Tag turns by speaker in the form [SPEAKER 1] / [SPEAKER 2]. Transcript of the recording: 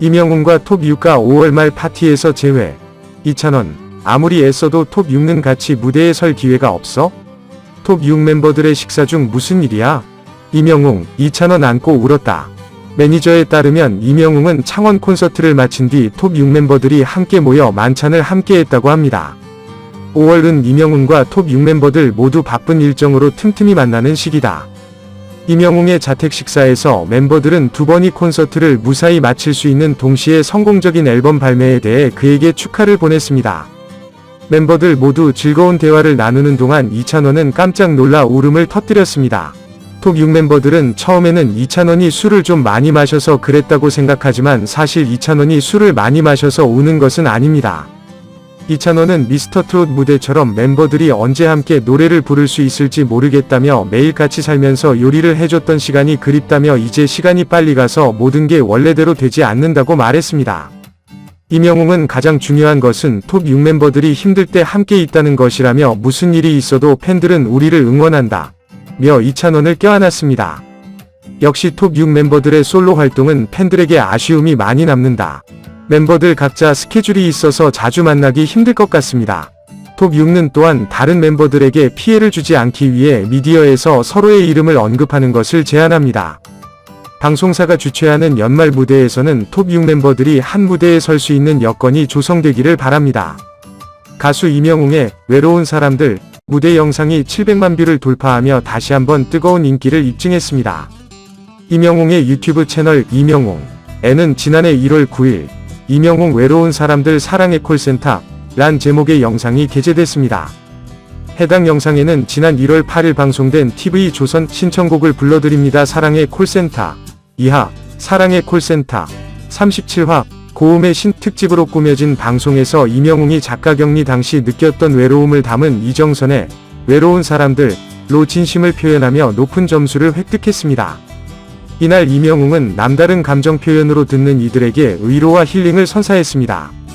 [SPEAKER 1] 이명웅과 톱 6가 5월 말 파티에서 제외. 이찬원, 아무리 애써도 톱 6는 같이 무대에 설 기회가 없어? 톱 6 멤버들의 식사 중 무슨 일이야? 이명웅, 이찬원 안고 울었다. 매니저에 따르면 이명웅은 창원 콘서트를 마친 뒤 톱 6 멤버들이 함께 모여 만찬을 함께 했다고 합니다. 5월은 이명웅과 톱 6 멤버들 모두 바쁜 일정으로 틈틈이 만나는 시기다. 이명웅의 자택 식사에서 멤버들은 두 번이 콘서트를 무사히 마칠 수 있는 동시에 성공적인 앨범 발매에 대해 그에게 축하를 보냈습니다. 멤버들 모두 즐거운 대화를 나누는 동안 이찬원은 깜짝 놀라 울음을 터뜨렸습니다. 톱6 멤버들은 처음에는 이찬원이 술을 좀 많이 마셔서 그랬다고 생각하지만 사실 이찬원이 술을 많이 마셔서 우는 것은 아닙니다. 이찬원은 미스터 트롯 무대처럼 멤버들이 언제 함께 노래를 부를 수 있을지 모르겠다며 매일 같이 살면서 요리를 해줬던 시간이 그립다며 이제 시간이 빨리 가서 모든 게 원래대로 되지 않는다고 말했습니다. 이명웅은 가장 중요한 것은 톱 6 멤버들이 힘들 때 함께 있다는 것이라며 무슨 일이 있어도 팬들은 우리를 응원한다. 며 이찬원을 껴안았습니다. 역시 톱 6 멤버들의 솔로 활동은 팬들에게 아쉬움이 많이 남는다. 멤버들 각자 스케줄이 있어서 자주 만나기 힘들 것 같습니다. 톱6는 또한 다른 멤버들에게 피해를 주지 않기 위해 미디어에서 서로의 이름을 언급하는 것을 제안합니다. 방송사가 주최하는 연말 무대에서는 톱6 멤버들이 한 무대에 설 수 있는 여건이 조성되기를 바랍니다. 가수 이명웅의 외로운 사람들 무대 영상이 700만 뷰를 돌파하며 다시 한번 뜨거운 인기를 입증했습니다. 이명웅의 유튜브 채널 이명웅에는 지난해 1월 9일 이명웅 외로운 사람들 사랑의 콜센터 란 제목의 영상이 게재됐습니다. 해당 영상에는 지난 1월 8일 방송된 TV 조선 신청곡을 불러드립니다. 사랑의 콜센터 이하 사랑의 콜센터 37화 고음의 신 특집으로 꾸며진 방송에서 이명웅이 작가 격리 당시 느꼈던 외로움을 담은 이정선의 외로운 사람들로 진심을 표현하며 높은 점수를 획득했습니다. 이날 이명웅은 남다른 감정 표현으로 듣는 이들에게 위로와 힐링을 선사했습니다.